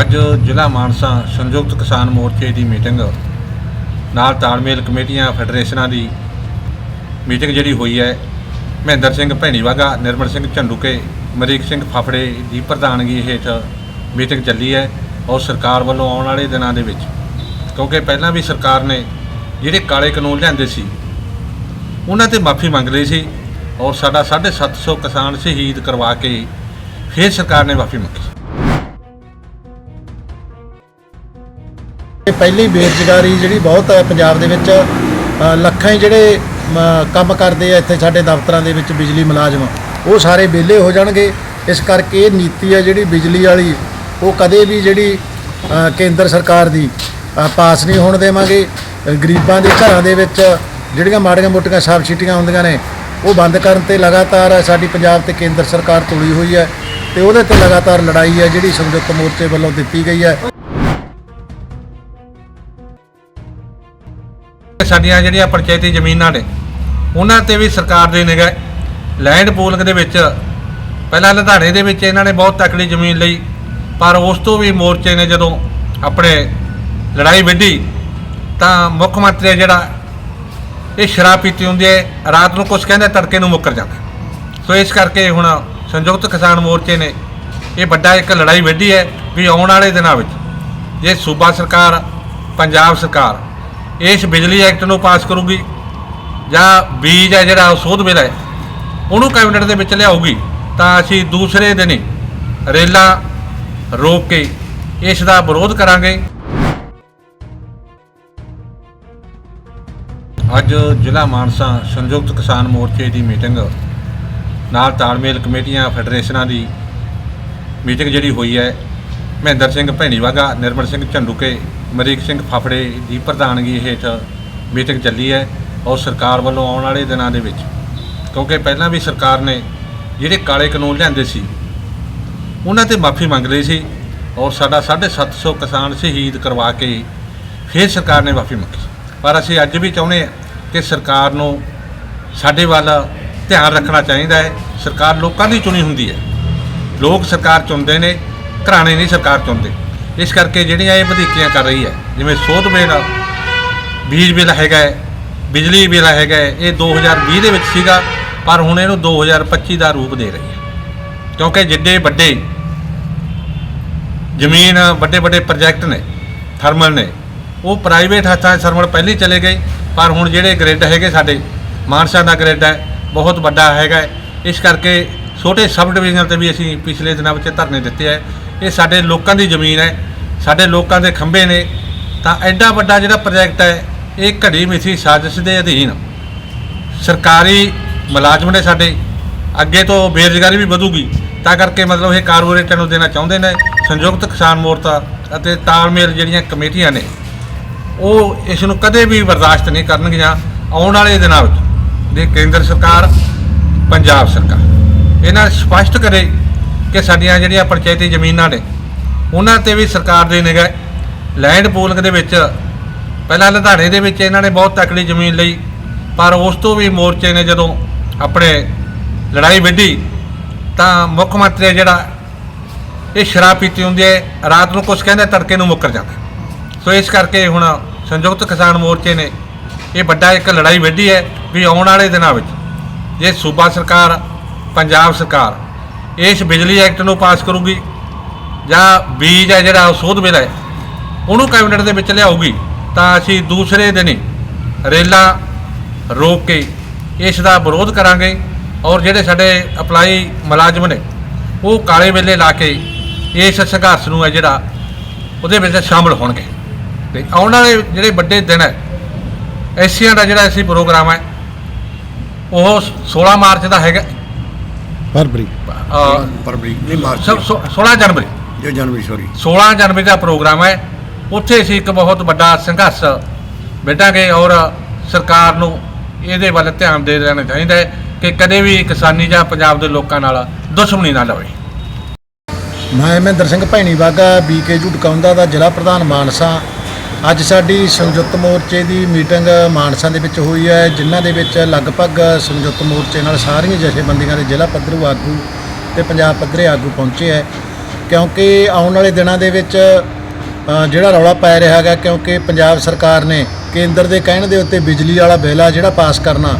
ਅੱਜ ਜ਼ਿਲ੍ਹਾ ਮਾਨਸਾ ਸੰਯੁਕਤ ਕਿਸਾਨ ਮੋਰਚੇ ਦੀ ਮੀਟਿੰਗ ਨਾਲ ਤਾਲਮੇਲ ਕਮੇਟੀਆਂ, ਫੈਡਰੇਸ਼ਨਾਂ ਦੀ ਮੀਟਿੰਗ ਜਿਹੜੀ ਹੋਈ ਹੈ, ਮਹਿੰਦਰ ਸਿੰਘ ਭੈਣੀਵਾਗਾ, ਨਿਰਮਲ ਸਿੰਘ ਝੰਡੂਕੇ, ਮਰੀਕ ਸਿੰਘ ਫਫੜੇ ਦੀ ਪ੍ਰਧਾਨਗੀ ਹੇਠ ਮੀਟਿੰਗ ਚੱਲੀ ਹੈ ਔਰ ਸਰਕਾਰ ਵੱਲੋਂ ਆਉਣ ਵਾਲੇ ਦਿਨਾਂ ਦੇ ਵਿੱਚ, ਕਿਉਂਕਿ ਪਹਿਲਾਂ ਵੀ ਸਰਕਾਰ ਨੇ ਜਿਹੜੇ ਕਾਲੇ ਕਾਨੂੰਨ ਲਿਆਂਦੇ ਸੀ, ਉਹਨਾਂ ਤੇ ਮਾਫੀ ਮੰਗ ਲਈ ਸੀ ਔਰ ਸਾਡਾ 750 ਕਿਸਾਨ ਸ਼ਹੀਦ ਕਰਵਾ ਕੇ ਫਿਰ ਸਰਕਾਰ ਨੇ ਮਾਫੀ ਮੰਗੀ। ਪਹਿਲੀ ਬੇਰੁਜ਼ਗਾਰੀ ਜਿਹੜੀ ਬਹੁਤ ਹੈ ਪੰਜਾਬ ਦੇ ਵਿੱਚ ਲੱਖਾਂ ਹੀ ਜਿਹੜੇ ਕੰਮ ਕਰਦੇ ਆ ਇੱਥੇ ਸਾਡੇ ਦਫ਼ਤਰਾਂ ਦੇ ਵਿੱਚ ਬਿਜਲੀ ਮੁਲਾਜ਼ਮ। ਉਹ ਸਾਰੇ ਵਿਹਲੇ ਹੋ ਜਾਣਗੇ। ਇਸ ਕਰਕੇ ਇਹ ਨੀਤੀ ਹੈ ਜਿਹੜੀ ਬਿਜਲੀ ਵਾਲੀ, ਉਹ ਕਦੇ ਵੀ ਜਿਹੜੀ ਕੇਂਦਰ ਸਰਕਾਰ ਦੀ ਪਾਸ ਨਹੀਂ ਹੋਣ ਦੇਵਾਂਗੇ। ਗਰੀਬਾਂ ਦੇ ਘਰਾਂ ਦੇ ਵਿੱਚ ਜਿਹੜੀਆਂ ਮਾੜੀਆਂ ਮੋਟੀਆਂ ਸਬਸਿਡੀਆਂ ਹੁੰਦੀਆਂ ਨੇ, ਉਹ ਬੰਦ ਕਰਨ ਤੇ ਲਗਾਤਾਰ ਸਾਡੀ ਪੰਜਾਬ ਤੇ ਕੇਂਦਰ ਸਰਕਾਰ ਤੁਲੀ ਹੋਈ ਹੈ ਤੇ ਉਹਦੇ ਤੇ ਲਗਾਤਾਰ ਲੜਾਈ ਹੈ ਜਿਹੜੀ ਸੰਯੁਕਤ ਮੋਰਚੇ ਵੱਲੋਂ ਦਿੱਤੀ ਗਈ ਹੈ। ਸਾਡੀਆਂ ਜਿਹੜੀਆਂ ਪੰਚਾਇਤੀ ਜ਼ਮੀਨਾਂ ਨੇ, ਉਹਨਾਂ ਤੇ ਵੀ ਸਰਕਾਰ ਦੀ ਨਿਗਾਹ ਲੈਂਡ ਪੂਲਿੰਗ ਦੇ ਵਿੱਚ, ਪਹਿਲਾਂ ਲੁਧਿਆਣੇ ਦੇ ਵਿੱਚ ਇਹਨਾਂ ਨੇ ਬਹੁਤ ਤਕੜੀ ਜ਼ਮੀਨ ਲਈ, ਪਰ ਉਸ ਤੋਂ ਵੀ ਮੋਰਚੇ ਨੇ ਜਦੋਂ ਆਪਣੇ ਲੜਾਈ ਵਿੱਢੀ, ਤਾਂ ਮੁੱਖ ਮੰਤਰੀ ਹੈ ਜਿਹੜਾ, ਇਹ ਸ਼ਰਾਬ ਪੀਤੀ ਹੁੰਦੀ ਹੈ, ਰਾਤ ਨੂੰ ਕੁਝ ਕਹਿੰਦੇ, ਤੜਕੇ ਨੂੰ ਮੁੱਕਰ ਜਾਂਦਾ। ਸੋ ਇਸ ਕਰਕੇ ਹੁਣ ਸੰਯੁਕਤ ਕਿਸਾਨ ਮੋਰਚੇ ਨੇ, ਇਹ ਵੱਡਾ ਇੱਕ ਲੜਾਈ ਵਿੱਢੀ ਹੈ ਵੀ ਆਉਣ ਵਾਲੇ ਦਿਨਾਂ ਵਿੱਚ, ਜੇ ਸੂਬਾ ਸਰਕਾਰ, ਪੰਜਾਬ ਸਰਕਾਰ ਇਸ ਬਿਜਲੀ ਐਕਟ ਨੂੰ ਪਾਸ ਕਰੂਗੀ ਜਾਂ ਬੀਜ ਹੈ ਜਿਹੜਾ ਸੋਧ ਬਿੱਲ ਹੈ, ਉਹਨੂੰ ਕੈਬਨਿਟ ਦੇ ਵਿੱਚ ਲਿਆਊਗੀ, ਤਾਂ ਅਸੀਂ ਦੂਸਰੇ ਦਿਨ ਹੀ ਰੇਲਾਂ ਰੋਕ ਕੇ ਇਸ ਦਾ ਵਿਰੋਧ ਕਰਾਂਗੇ। ਅੱਜ ਜ਼ਿਲ੍ਹਾ ਮਾਨਸਾ ਸੰਯੁਕਤ ਕਿਸਾਨ ਮੋਰਚੇ ਦੀ ਮੀਟਿੰਗ, ਨਾਲ ਤਾਲਮੇਲ ਕਮੇਟੀਆਂ, ਫੈਡਰੇਸ਼ਨਾਂ ਦੀ ਮੀਟਿੰਗ ਜਿਹੜੀ ਹੋਈ ਹੈ ਮਹਿੰਦਰ ਸਿੰਘ ਭੈਣੀਵਾਗਾ ਨਿਰਮਲ ਸਿੰਘ ਝੰਡੂਕੇ, ਮਰੀਕ ਸਿੰਘ ਫਾਫੜੇ ਦੀ ਪ੍ਰਧਾਨਗੀ ਹੇਠ ਮੀਟਿੰਗ ਚੱਲੀ ਹੈ ਔਰ ਸਰਕਾਰ ਵੱਲੋਂ ਆਉਣ ਵਾਲੇ ਦਿਨਾਂ ਦੇ ਵਿੱਚ। ਕਿਉਂਕਿ ਪਹਿਲਾਂ ਵੀ ਸਰਕਾਰ ਨੇ ਜਿਹੜੇ ਕਾਲੇ ਕਾਨੂੰਨ ਲਿਆਂਦੇ ਸੀ, ਉਹਨਾਂ ਤੇ ਮਾਫੀ ਮੰਗ ਲਈ ਸੀ ਔਰ ਸਾਡਾ 750 ਕਿਸਾਨ ਸ਼ਹੀਦ ਕਰਵਾ ਕੇ ਫਿਰ ਸਰਕਾਰ ਨੇ ਮਾਫੀ ਮੰਗੀ। ਪਰ ਅਸੀਂ ਅੱਜ ਵੀ ਚਾਹੁੰਦੇ ਹਾਂ ਕਿ ਸਰਕਾਰ ਨੂੰ ਸਾਡੇ ਵੱਲ ਧਿਆਨ ਰੱਖਣਾ ਚਾਹੀਦਾ ਹੈ। ਸਰਕਾਰ ਲੋਕਾਂ ਦੀ ਚੁਣੀ ਹੁੰਦੀ ਹੈ। ਲੋਕ ਸਰਕਾਰ ਚੁਣਦੇ ਨੇ ਘਰਾਣੇ ਨਹੀਂ ਸਰਕਾਰ ਚੁਣਦੇ। ਇਸ ਕਰਕੇ ਜਿਹੜੀਆਂ ਇਹ ਵਧੀਕੀਆਂ ਕਰ ਰਹੀ ਹੈ ਜਿਵੇਂ ਸੋਧ ਬਿੱਲ ਬੀਜ ਬਿੱਲ ਹੈਗਾ ਬਿਜਲੀ ਬਿੱਲ ਹੈਗਾ ਹੈ, ਇਹ 2020 ਦੇ ਵਿੱਚ ਸੀਗਾ ਪਰ ਹੁਣ ਇਹਨੂੰ 2025 ਦਾ ਰੂਪ ਦੇ ਰਹੀ ਹੈ। ਕਿਉਂਕਿ ਜਿੱਡੇ ਵੱਡੇ ਜ਼ਮੀਨ ਵੱਡੇ ਵੱਡੇ ਪ੍ਰੋਜੈਕਟ ਨੇ ਥਰਮਲ ਨੇ ਉਹ ਪ੍ਰਾਈਵੇਟ ਹੱਥਾਂ 'ਚ ਥਰਮਲ ਪਹਿਲੇ ਚਲੇ ਗਏ ਪਰ ਹੁਣ ਜਿਹੜੇ ਗ੍ਰਿਡ ਹੈਗੇ ਸਾਡੇ ਮਾਨਸਾ ਦਾ ਗ੍ਰਿਡ ਹੈ ਬਹੁਤ ਵੱਡਾ ਹੈਗਾ ਇਸ ਕਰਕੇ ਛੋਟੇ ਸਬ ਡਿਵੀਜ਼ਨ ਤੇ ਵੀ ਅਸੀਂ ਪਿਛਲੇ ਦਿਨਾਂ ਵਿੱਚ ਧਰਨੇ ਦਿੱਤੇ ਹੈ। ਇਹ ਸਾਡੇ ਲੋਕਾਂ ਦੀ ਜ਼ਮੀਨ ਹੈ, ਸਾਡੇ ਲੋਕਾਂ ਦੇ ਖੰਭੇ ਨੇ, ਤਾਂ ਐਡਾ ਵੱਡਾ ਜਿਹੜਾ ਪ੍ਰੋਜੈਕਟ ਹੈ, ਇਹ ਘੜੀ ਮਿਥੀ ਸਾਜ਼ਿਸ਼ ਦੇ ਅਧੀਨ ਸਰਕਾਰੀ ਮੁਲਾਜ਼ਮ ਨੇ ਸਾਡੇ, ਅੱਗੇ ਤੋਂ ਬੇਰੁਜ਼ਗਾਰੀ ਵੀ ਵਧੂਗੀ, ਤਾਂ ਕਰਕੇ ਮਤਲਬ ਇਹ ਕਾਰਪੋਰੇਟਾਂ ਨੂੰ ਦੇਣਾ ਚਾਹੁੰਦੇ ਨੇ, ਸੰਯੁਕਤ ਕਿਸਾਨ ਮੋਰਚਾ ਅਤੇ ਤਾਲਮੇਲ ਜਿਹੜੀਆਂ ਕਮੇਟੀਆਂ ਨੇ, ਉਹ ਇਸ ਨੂੰ ਕਦੇ ਵੀ ਬਰਦਾਸ਼ਤ ਨਹੀਂ ਕਰਨਗੀਆਂ, ਆਉਣ ਵਾਲੇ ਦਿਨਾਂ ਵਿੱਚ। ਦੇ ਕੇਂਦਰ ਸਰਕਾਰ, ਪੰਜਾਬ ਸਰਕਾਰ, ਇਹਨਾਂ ਸਪਸ਼ਟ ਕਰੇ ਕਿ ਸਾਡੀਆਂ ਜਿਹੜੀਆਂ ਪੰਚਾਇਤੀ ਜ਼ਮੀਨਾਂ ਨੇ, ਉਹਨਾਂ ਤੇ ਵੀ ਸਰਕਾਰ ਦੀ ਨਿਗਾਹ ਲੈਂਡ ਪੂਲਿੰਗ ਦੇ ਵਿੱਚ, ਪਹਿਲਾਂ ਲੁਧਿਆਣੇ ਦੇ ਵਿੱਚ ਇਹਨਾਂ ਨੇ ਬਹੁਤ ਤਕੜੀ ਜ਼ਮੀਨ ਲਈ, ਪਰ ਉਸ ਤੋਂ ਵੀ ਮੋਰਚੇ ਨੇ ਜਦੋਂ ਆਪਣੇ ਲੜਾਈ ਵਿੱਢੀ, ਤਾਂ ਮੁੱਖ ਮੰਤਰੀ ਹੈ ਜਿਹੜਾ, ਇਹ ਸ਼ਰਾਬ ਪੀਤੀ ਹੁੰਦੀ ਹੈ, ਰਾਤ ਨੂੰ ਕੁਝ ਕਹਿੰਦੇ, ਤੜਕੇ ਨੂੰ ਮੁੱਕਰ ਜਾਂਦਾ। ਸੋ ਇਸ ਕਰਕੇ ਹੁਣ ਸੰਯੁਕਤ ਕਿਸਾਨ ਮੋਰਚੇ ਨੇ, ਇਹ ਵੱਡਾ ਇੱਕ ਲੜਾਈ ਵਿੱਢੀ ਹੈ ਵੀ ਆਉਣ ਵਾਲੇ ਦਿਨਾਂ ਵਿੱਚ, ਜੇ ਸੂਬਾ ਸਰਕਾਰ, ਪੰਜਾਬ ਸਰਕਾਰ ਇਸ ਬਿਜਲੀ ਐਕਟ ਨੂੰ ਪਾਸ ਕਰੂਗੀ ਜਾਂ ਬੀਜ ਹੈ ਜਿਹੜਾ ਸੋਧ ਬਿੱਲ ਹੈ, ਉਹਨੂੰ ਕੈਬਨਿਟ ਦੇ ਵਿੱਚ ਲਿਆਊਗੀ, ਤਾਂ ਅਸੀਂ ਦੂਸਰੇ ਦਿਨ ਹੀ ਰੇਲਾਂ ਰੋਕ ਕੇ ਇਸ ਦਾ ਵਿਰੋਧ ਕਰਾਂਗੇ ਔਰ ਜਿਹੜੇ ਸਾਡੇ ਅਪਲਾਈ ਮੁਲਾਜ਼ਮ ਨੇ, ਉਹ ਕਾਲੇ ਵੇਲੇ ਲਾ ਕੇ ਇਸ ਸੰਘਰਸ਼ ਨੂੰ ਹੈ ਜਿਹੜਾ ਉਹਦੇ ਵਿੱਚ ਸ਼ਾਮਲ ਹੋਣਗੇ। ਤੇ ਆਉਣ ਵਾਲੇ ਜਿਹੜੇ ਵੱਡੇ ਦਿਨ ਹੈ, ਐਸੀਆਂ ਦਾ ਜਿਹੜਾ ਅਸੀਂ ਪ੍ਰੋਗਰਾਮ ਹੈ, ਉਹ 16 ਮਾਰਚ ਦਾ ਹੈਗਾ। ਫਰਵਰੀ। ਅ, ਫਰਵਰੀ ਨਹੀਂ ਮਾਰਚ। ਸ- ਸ- 16 ਜਨਵਰੀ। ਜੋ ਜਨਵਰੀ ਸੌਰੀ 16 ਜਨਵਰੀ ਦਾ ਪ੍ਰੋਗਰਾਮ ਹੈ। ਉੱਥੇ ਅਸੀਂ ਇੱਕ ਬਹੁਤ ਵੱਡਾ ਸੰਘਰਸ਼ ਬੈਠਾਂਗੇ ਔਰ ਸਰਕਾਰ ਨੂੰ ਇਹਦੇ ਵੱਲ ਧਿਆਨ ਦੇ ਦੇਣਾ ਚਾਹੀਦਾ ਹੈ ਕਿ ਕਦੇ ਵੀ ਕਿਸਾਨੀ ਜਾਂ ਪੰਜਾਬ ਦੇ ਲੋਕਾਂ ਨਾਲ ਦੁਸ਼ਮਣੀ ਨਾ ਲਵੇ। ਮੈਂ ਮਹਿੰਦਰ ਸਿੰਘ ਭੈਣੀ ਬਾਗਾ ਬੀਕੇ ਝੁਟਕਾਉਂਦਾ ਦਾ ਜ਼ਿਲ੍ਹਾ ਪ੍ਰਧਾਨ ਮਾਨਸਾ। ਅੱਜ ਸਾਡੀ ਸੰਯੁਕਤ ਮੋਰਚੇ ਦੀ ਮੀਟਿੰਗ ਮਾਨਸਾ ਦੇ ਵਿੱਚ ਹੋਈ ਹੈ, ਜਿਨ੍ਹਾਂ ਦੇ ਵਿੱਚ ਲਗਭਗ ਸੰਯੁਕਤ ਮੋਰਚੇ ਨਾਲ ਸਾਰੀਆਂ ਜਥੇਬੰਦੀਆਂ ਦੇ ਜ਼ਿਲ੍ਹਾ ਪੱਧਰੂ ਆਗੂ ਤੇ ਪੰਜਾਬ ਪੱਧਰੇ ਆਗੂ ਪਹੁੰਚੇ ਹੈ। ਕਿਉਂਕਿ ਆਉਣ ਵਾਲੇ ਦਿਨਾਂ ਦੇ ਵਿੱਚ ਜਿਹੜਾ ਰੌਲਾ ਪੈ ਰਿਹਾ ਹੈਗਾ, ਕਿਉਂਕਿ ਪੰਜਾਬ ਸਰਕਾਰ ਨੇ ਕੇਂਦਰ ਦੇ ਕਹਿਣ ਦੇ ਉੱਤੇ ਬਿਜਲੀ ਵਾਲਾ ਬਿੱਲ ਆ ਜਿਹੜਾ ਪਾਸ ਕਰਨਾ,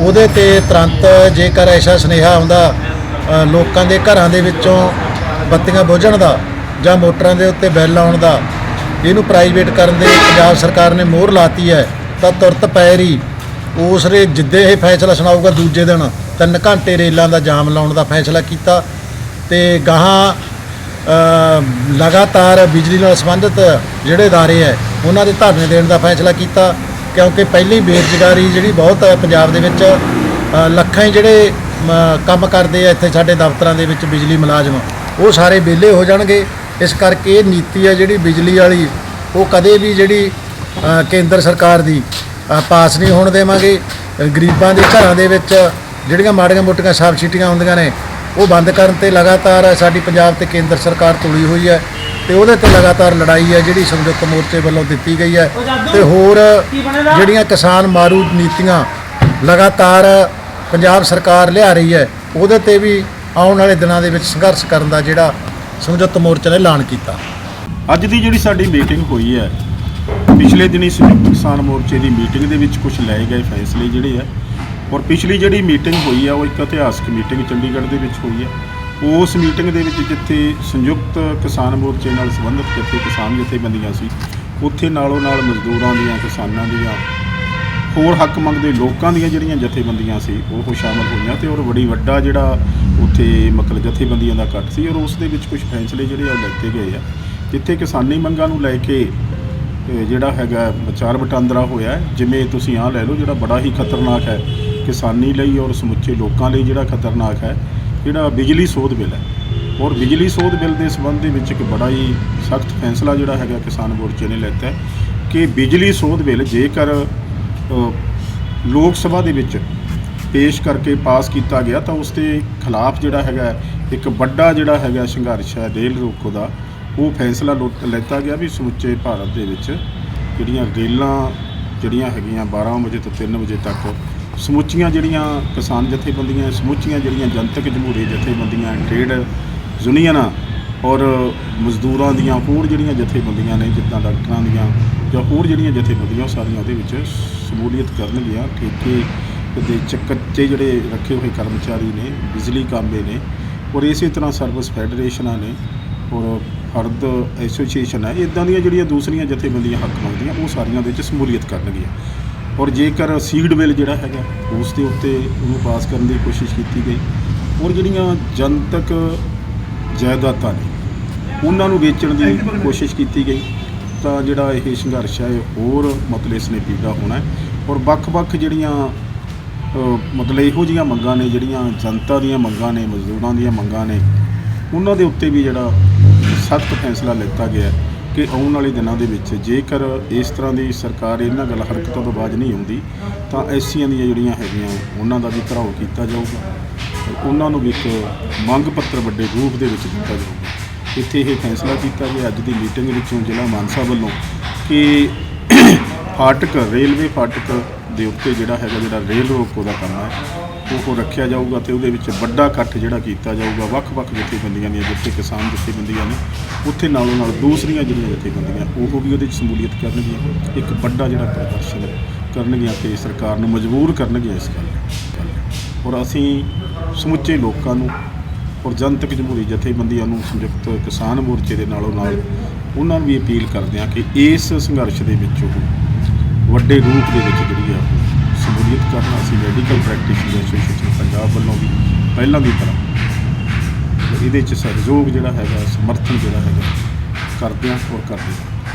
ਉਹਦੇ ਤੇ ਤੁਰੰਤ ਜੇਕਰ ਐਸਾ ਸੁਨੇਹਾ ਆਉਂਦਾ ਲੋਕਾਂ ਦੇ ਘਰਾਂ ਦੇ ਵਿੱਚੋਂ ਬੱਤੀਆਂ ਬੁਝਣ ਦਾ ਜਾਂ ਮੋਟਰਾਂ ਦੇ ਉੱਤੇ ਬਿੱਲ ਆਉਣ ਦਾ ਇਹਨੂੰ ਪ੍ਰਾਈਵੇਟ ਕਰਨ ਦੇ ਪੰਜਾਬ ਸਰਕਾਰ ਨੇ ਮੋਹਰ ਲਾਤੀ ਹੈ ਤਾਂ ਤੁਰਤ ਪੈਰ ਹੀ ਉਸ ਰੇ ਜਿੱਦੇ ਇਹ ਫੈਸਲਾ ਸੁਣਾਊਗਾ ਦੂਜੇ ਦਿਨ 3 ਘੰਟੇ ਰੇਲਾਂ ਦਾ ਜਾਮ ਲਾਉਣ ਦਾ ਫੈਸਲਾ ਕੀਤਾ ਤੇ ਗਾਹਾਂ ਅ, ਲਗਾਤਾਰ ਬਿਜਲੀ ਨਾਲ ਸੰਬੰਧਿਤ ਜਿਹੜੇ ادارے ਹੈ ਉਹਨਾਂ ਦੇ ਧਰਨੇ ਦੇਣ ਦਾ ਫੈਸਲਾ ਕੀਤਾ ਕਿਉਂਕਿ ਪਹਿਲੀ ਬੇਰੁਜ਼ਗਾਰੀ ਜਿਹੜੀ ਬਹੁਤ ਹੈ ਪੰਜਾਬ ਦੇ ਵਿੱਚ ਅ, ਲੱਖਾਂ ਹੀ ਜਿਹੜੇ ਮ, ਕੰਮ ਕਰਦੇ ਆ ਇੱਥੇ ਸਾਡੇ ਦਫ਼ਤਰਾਂ ਦੇ ਵਿੱਚ ਬਿਜਲੀ ਮੁਲਾਜ਼ਮ ਉਹ ਸਾਰੇ ਵਿਹਲੇ ਹੋ ਜਾਣਗੇ ਇਸ ਕਰਕੇ ਇਹ ਨੀਤੀ ਹੈ ਜਿਹੜੀ ਬਿਜਲੀ ਵਾਲੀ, ਉਹ ਕਦੇ ਵੀ ਜਿਹੜੀ ਕੇਂਦਰ ਸਰਕਾਰ ਦੀ ਪਾਸ ਨਹੀਂ ਹੋਣ ਦੇਵਾਂਗੇ। ਗਰੀਬਾਂ ਦੇ ਘਰਾਂ ਦੇ ਵਿੱਚ ਜਿਹੜੀਆਂ ਮਾੜੀਆਂ ਮੋਟੀਆਂ ਸਬਸਿਡੀਆਂ ਹੁੰਦੀਆਂ ਨੇ, ਉਹ ਬੰਦ ਕਰਨ ਤੇ ਲਗਾਤਾਰ ਸਾਡੀ ਪੰਜਾਬ ਤੇ ਕੇਂਦਰ ਸਰਕਾਰ ਤੁਲੀ ਹੋਈ ਹੈ ਤੇ ਉਹਦੇ ਤੇ ਲਗਾਤਾਰ ਲੜਾਈ ਹੈ ਜਿਹੜੀ ਸੰਯੁਕਤ ਮੋਰਚੇ ਵੱਲੋਂ ਦਿੱਤੀ ਗਈ ਹੈ। ਤੇ ਹੋਰ ਜਿਹੜੀਆਂ ਕਿਸਾਨ ਮਾਰੂ ਨੀਤੀਆਂ ਲਗਾਤਾਰ ਪੰਜਾਬ ਸਰਕਾਰ ਲਿਆ ਰਹੀ ਹੈ, ਉਹਦੇ ਤੇ ਵੀ ਆਉਣ ਵਾਲੇ ਦਿਨਾਂ ਦੇ ਵਿੱਚ ਸੰਘਰਸ਼ ਕਰਨ ਦਾ ਜਿਹੜਾ ਸੰਯੁਕਤ ਮੋਰਚੇ ਨੇ ਐਲਾਨ ਕੀਤਾ। ਅੱਜ ਦੀ ਜਿਹੜੀ ਸਾਡੀ ਮੀਟਿੰਗ ਹੋਈ ਹੈ, ਪਿਛਲੇ ਦਿਨੀ ਸੰਯੁਕਤ ਕਿਸਾਨ ਮੋਰਚੇ ਦੀ ਮੀਟਿੰਗ ਦੇ ਵਿੱਚ ਕੁਝ ਲਏ ਗਏ ਫੈਸਲੇ ਜਿਹੜੇ ਆ, ਔਰ ਪਿਛਲੀ ਜਿਹੜੀ ਮੀਟਿੰਗ ਹੋਈ ਆ, ਉਹ ਇੱਕ ਇਤਿਹਾਸਕ ਮੀਟਿੰਗ ਚੰਡੀਗੜ੍ਹ ਦੇ ਵਿੱਚ ਹੋਈ ਹੈ ਉਸ ਮੀਟਿੰਗ ਦੇ ਵਿੱਚ ਜਿੱਥੇ ਸੰਯੁਕਤ ਕਿਸਾਨ ਮੋਰਚੇ ਨਾਲ ਸੰਬੰਧਿਤ ਜਿੱਥੇ ਕਿਸਾਨ ਜਥੇਬੰਦੀਆਂ ਸੀ, ਉੱਥੇ ਨਾਲੋਂ ਨਾਲ ਮਜ਼ਦੂਰਾਂ ਦੀਆਂ, ਕਿਸਾਨਾਂ ਦੀਆਂ ਹੋਰ ਹੱਕ ਮੰਗਦੇ ਲੋਕਾਂ ਦੀਆਂ ਜਿਹੜੀਆਂ ਜਥੇਬੰਦੀਆਂ ਸੀ, ਉਹ ਸ਼ਾਮਲ ਹੋਈਆਂ ਤੇ ਔਰ ਬੜੀ ਵੱਡਾ ਜਿਹੜਾ ਉੱਥੇ ਮਤਲਬ ਜਥੇਬੰਦੀਆਂ ਦਾ ਇਕੱਠ ਸੀ ਔਰ ਉਸ ਦੇ ਵਿੱਚ ਕੁਝ ਫੈਸਲੇ ਜਿਹੜੇ ਆ ਉਹ ਲੈਤੇ ਗਏ ਆ। ਜਿੱਥੇ ਕਿਸਾਨੀ ਮੰਗਾਂ ਨੂੰ ਲੈ ਕੇ ਜਿਹੜਾ ਹੈਗਾ ਵਿਚਾਰ ਵਟਾਂਦਰਾ ਹੋਇਆ ਜਿਵੇਂ ਤੁਸੀਂ ਆਹ ਲੈ ਲਓ, ਜਿਹੜਾ ਬੜਾ ਹੀ ਖਤਰਨਾਕ ਹੈ, ਕਿਸਾਨੀ ਲਈ ਔਰ ਸਮੁੱਚੇ ਲੋਕਾਂ ਲਈ ਜਿਹੜਾ ਖਤਰਨਾਕ ਹੈ, ਜਿਹੜਾ ਬਿਜਲੀ ਸੋਧ ਬਿੱਲ ਹੈ। ਔਰ ਬਿਜਲੀ ਸੋਧ ਬਿੱਲ ਦੇ ਸੰਬੰਧ ਦੇ ਵਿੱਚ ਇੱਕ ਬੜਾ ਹੀ ਸਖਤ ਫੈਸਲਾ ਜਿਹੜਾ ਹੈਗਾ ਕਿਸਾਨ ਮੋਰਚੇ ਨੇ ਲੈਤਾ ਕਿ ਬਿਜਲੀ ਸੋਧ ਬਿੱਲ ਜੇਕਰ ਲੋਕ ਸਭਾ ਦੇ ਵਿੱਚ ਪੇਸ਼ ਕਰਕੇ ਪਾਸ ਕੀਤਾ ਗਿਆ ਤਾਂ ਉਸ ਦੇ ਖਿਲਾਫ ਜਿਹੜਾ ਹੈਗਾ, ਇੱਕ ਵੱਡਾ ਜਿਹੜਾ ਹੈਗਾ ਸੰਘਰਸ਼ ਹੈ ਰੇਲ ਰੋਕੋ ਦਾ, ਉਹ ਫੈਸਲਾ ਲੋ- ਲਿੱਤਾ ਗਿਆ ਵੀ ਸਮੁੱਚੇ ਭਾਰਤ ਦੇ ਵਿੱਚ ਜਿਹੜੀਆਂ ਰੇਲਾਂ ਜਿਹੜੀਆਂ ਹੈਗੀਆਂ 12 ਵਜੇ ਤੋਂ 3 ਵਜੇ ਤੱਕ, ਸਮੁੱਚੀਆਂ ਜਿਹੜੀਆਂ ਕਿਸਾਨ ਜਥੇਬੰਦੀਆਂ, ਸਮੁੱਚੀਆਂ ਜਿਹੜੀਆਂ ਜਨਤਕ ਜਮਹੂਰੀ ਜਥੇਬੰਦੀਆਂ, ਟ੍ਰੇਡ ਯੂਨੀਅਨਾਂ ਔਰ ਮਜ਼ਦੂਰਾਂ ਦੀਆਂ ਹੋਰ ਜਿਹੜੀਆਂ ਜਥੇਬੰਦੀਆਂ ਨੇ, ਜਿੱਦਾਂ ਡਾਕਟਰਾਂ ਦੀਆਂ ਜਾਂ ਹੋਰ ਜਿਹੜੀਆਂ ਜਥੇਬੰਦੀਆਂ ਸਾਰੀਆਂ ਉਹਦੇ ਵਿੱਚ ਸ਼ਮੂਲੀਅਤ ਕਰਨਗੀਆਂ ਠੇਕੇ ਦੇ ਚ ਕੱਚੇ ਜਿਹੜੇ ਰੱਖੇ ਹੋਏ ਕਰਮਚਾਰੀ ਨੇ ਬਿਜਲੀ ਕਾਮੇ ਨੇ ਔਰ ਇਸੇ ਤਰ੍ਹਾਂ ਸਰਵਿਸ ਫੈਡਰੇਸ਼ਨਾਂ ਨੇ ਔਰ ਫਰਦ ਐਸੋਸੀਏਸ਼ਨ ਹੈ ਇਦਾਂ ਦੀਆਂ ਜਿਹੜੀਆਂ ਦੂਸਰੀਆਂ ਜਥੇਬੰਦੀਆਂ ਹੱਕ ਮੰਗਦੀਆਂ ਉਹ ਸਾਰੀਆਂ ਦੇ ਵਿੱਚ ਸ਼ਮੂਲੀਅਤ ਕਰਨਗੀਆਂ। ਔਰ ਜੇਕਰ ਸੀਡ ਬਿੱਲ ਜਿਹੜਾ ਹੈਗਾ ਉਸ ਦੇ ਉੱਤੇ ਉਹਨੂੰ ਪਾਸ ਕਰਨ ਦੀ ਕੋਸ਼ਿਸ਼ ਕੀਤੀ ਗਈ। ਔਰ ਜਿਹੜੀਆਂ ਜਨਤਕ ਜਾਇਦਾਦਾਂ ਨੇ ਉਹਨਾਂ ਨੂੰ ਵੇਚਣ ਦੀ ਕੋਸ਼ਿਸ਼ ਕੀਤੀ ਗਈ। ਤਾਂ ਜਿਹੜਾ ਇਹ ਸੰਘਰਸ਼ ਹੈ, ਇਹ ਹੋਰ ਮਤਲਬ ਇਸ ਨੇ ਪੀੜਾ ਹੋਣਾ ਹੈ ਔਰ ਵੱਖ-ਵੱਖ ਜਿਹੜੀਆਂ ਮਤਲਬ ਇਹੋ ਜੀਆਂ ਮੰਗਾਂ ਨੇ, ਜਿਹੜੀਆਂ ਜਨਤਾ ਦੀਆਂ ਮੰਗਾਂ ਨੇ, ਮਜ਼ਦੂਰਾਂ ਦੀਆਂ ਮੰਗਾਂ ਨੇ, ਉਹਨਾਂ ਦੇ ਉੱਤੇ ਵੀ ਜਿਹੜਾ ਸਖਤ ਫੈਸਲਾ ਲਿੱਤਾ ਗਿਆ ਕਿ ਆਉਣ ਵਾਲੇ ਦਿਨਾਂ ਦੇ ਵਿੱਚ ਜੇਕਰ ਇਸ ਤਰ੍ਹਾਂ ਦੀ ਸਰਕਾਰ ਇਹਨਾਂ ਗੱਲ ਹਰਕਤਾਂ ਤੋਂ ਬਾਜ ਨਹੀਂ ਆਉਂਦੀ, ਤਾਂ ਐਸੀਆਂ ਦੀਆਂ ਜਿਹੜੀਆਂ ਹੈਗੀਆਂ, ਉਹਨਾਂ ਦਾ ਵੀ ਘਰਾਓ ਕੀਤਾ ਜਾਊਗਾ। ਉਹਨਾਂ ਨੂੰ ਵੀ ਇੱਕ ਮੰਗ ਪੱਤਰ ਵੱਡੇ ਰੂਪ ਦੇ ਵਿੱਚ ਦਿੱਤਾ ਜਾਊਗਾ। ਇੱਥੇ ਇਹ ਫੈਸਲਾ ਕੀਤਾ ਗਿਆ ਅੱਜ ਦੀ ਮੀਟਿੰਗ ਵਿੱਚੋਂ ਜ਼ਿਲ੍ਹਾ ਮਾਨਸਾ ਵੱਲੋਂ ਕਿ ਫਾਟਕ, ਰੇਲਵੇ ਫਾਟਕ ਦੇ ਉੱਤੇ ਜਿਹੜਾ ਹੈਗਾ ਜਿਹੜਾ ਰੇਲ ਰੋਕੋ ਦਾ ਕੰਮ ਹੈ। ਉਹ ਰੱਖਿਆ ਜਾਊਗਾ ਤੇ ਉਹਦੇ ਵਿੱਚ ਵੱਡਾ ਇਕੱਠ ਜਿਹੜਾ ਕੀਤਾ ਜਾਊਗਾ, ਵੱਖ-ਵੱਖ ਜਥੇਬੰਦੀਆਂ ਦੀਆਂ, ਜਿੱਥੇ ਕਿਸਾਨ ਜਥੇਬੰਦੀਆਂ ਨੇ, ਉੱਥੇ ਨਾਲੋਂ ਨਾਲ ਦੂਸਰੀਆਂ ਜਿਹੜੀਆਂ ਜਥੇਬੰਦੀਆਂ, ਉਹ ਵੀ ਉਹਦੇ ਵਿੱਚ ਸ਼ਮੂਲੀਅਤ ਕਰਨਗੀਆਂ। ਇੱਕ ਵੱਡਾ ਜਿਹੜਾ ਪ੍ਰਦਰਸ਼ਨ ਕਰਨਗੀਆਂ ਤੇ ਸਰਕਾਰ ਨੂੰ ਮਜਬੂਰ ਕਰਨਗੀਆਂ ਇਸ ਗੱਲ ਔਰ ਅਸੀਂ ਸਮੁੱਚੇ ਲੋਕਾਂ ਨੂੰ ਔਰ ਜਨਤਕ ਜਮਹੂਰੀ ਜਥੇਬੰਦੀਆਂ ਨੂੰ ਸੰਯੁਕਤ ਕਿਸਾਨ ਮੋਰਚੇ ਦੇ ਨਾਲੋਂ ਨਾਲ ਉਹਨਾਂ ਨੂੰ ਵੀ ਅਪੀਲ ਕਰਦੇ ਹਾਂ ਕਿ ਇਸ ਸੰਘਰਸ਼ ਦੇ ਵਿੱਚ ਉਹ ਵੱਡੇ ਰੂਪ ਦੇ ਵਿੱਚ ਜਿਹੜੀ ਆ ਸ਼ਮੂਲੀਅਤ ਕਰਨਾ। ਅਸੀਂ ਮੈਡੀਕਲ ਪ੍ਰੈਕਟੀਸ਼ਨਰ ਐਸੋਸੀਏਸ਼ਨ ਪੰਜਾਬ ਵੱਲੋਂ ਵੀ ਪਹਿਲਾਂ ਦੀ ਤਰ੍ਹਾਂ ਇਹਦੇ 'ਚ ਸਹਿਯੋਗ ਜਿਹੜਾ ਹੈਗਾ, ਸਮਰਥਨ ਜਿਹੜਾ ਹੈਗਾ ਕਰਦੇ ਹਾਂ ਔਰ ਕਰਦੇ ਹਾਂ।